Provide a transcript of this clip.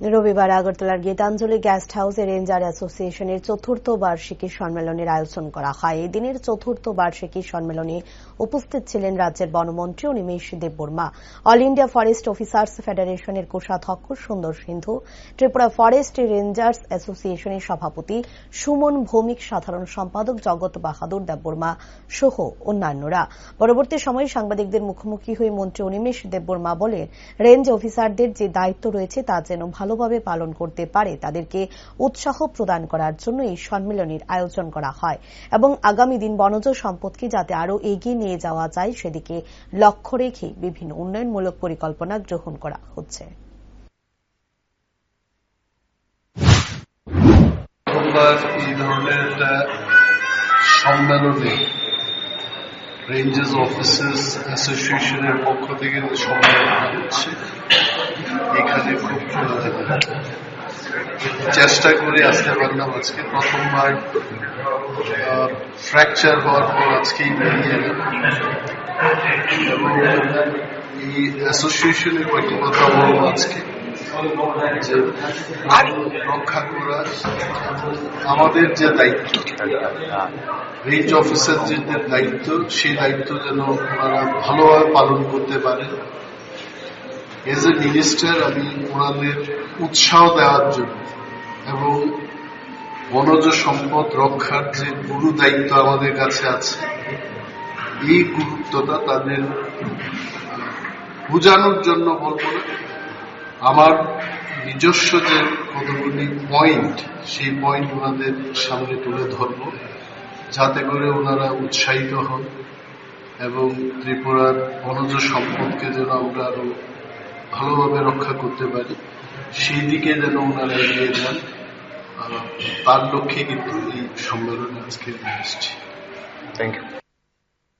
রবিবার আগরতলার গীতাঞ্জলি গেস্ট হাউসে রেঞ্জার অ্যাসোসিয়েশনের চতুর্থ বার্ষিকী সম্মেলনের আয়োজন করা হয়। এই দিনের চতুর্থ বার্ষিকী সম্মেলনে উপস্থিত ছিলেন রাজ্যের বনমন্ত্রী Animesh Debbarma. All India forest officers ফেডারেশনের কোষাধ্যক্ষ সুন্দর সিন্ধু, ত্রিপুরা ফরেস্ট রেঞ্জার্স অ্যাসোসিয়েশনের সভাপতি সুমন ভৌমিক, সাধারণ সম্পাদক জগৎ বাহাদুর দেববর্মা সহ অন্যান্যরা। পরবর্তী সময়ে সাংবাদিকদের মুখোমুখি হয়ে মন্ত্রী অনিমেষ দেববর্মা বলেন, রেঞ্জ অফিসারদের যে দায়িত্ব রয়েছে তা যেন ভালোভাবে পালন করতে পারে, তাদেরকে উৎসাহ প্রদান করার জন্য এই সম্মেলনের আয়োজন করা হয়। এবং আগামী দিন বনজ সম্পদকে যাতে আরও এগিয়ে নিয়ে যাওয়া যায়, সেদিকে লক্ষ্য রেখে বিভিন্ন উন্নয়নমূলক পরিকল্পনা গ্রহণ করা হচ্ছে। রেঞ্জেস অফিসার্স অ্যাসোসিয়েশনের পক্ষ থেকে সম্মেলন হচ্ছে এখানে খুব চেষ্টা করে আসতে পারলাম আজকে প্রথমবার ফ্র্যাকচার হওয়ার পর আজকেই বেরিয়ে এবং এই অ্যাসোসিয়েশনের কয়েকটি কথা বলব আজকে। রক্ষা করা আমাদের যে দায়িত্ব রেঞ্জ অফিসারদের যে দায়িত্ব, সেই দায়িত্ব যেন ওনারা ভালোভাবে পালন করতে পারেন। এজ এ মিনিস্টার আমি ওনাদের উৎসাহ দেওয়ার জন্য এবং বনজ সম্পদ রক্ষার যে গুরু দায়িত্ব আমাদের কাছে আছে, এই গুরুত্বটা তাদের বোঝানোর জন্য বলব আমার নিজস্ব যে কতগুলি পয়েন্ট, সেই পয়েন্ট ওনাদের সামনে তুলে ধরব, যাতে করে ওনারা উৎসাহিত হন এবং ত্রিপুরার বনজ সম্পদকে যেন আমরা আরও ভালোভাবে রক্ষা করতে পারি। সেই দিকে যেন ওনারা এগিয়ে যান। তার লক্ষ্যে কিন্তু এই সম্মেলনে আজকে আসছি। Thank you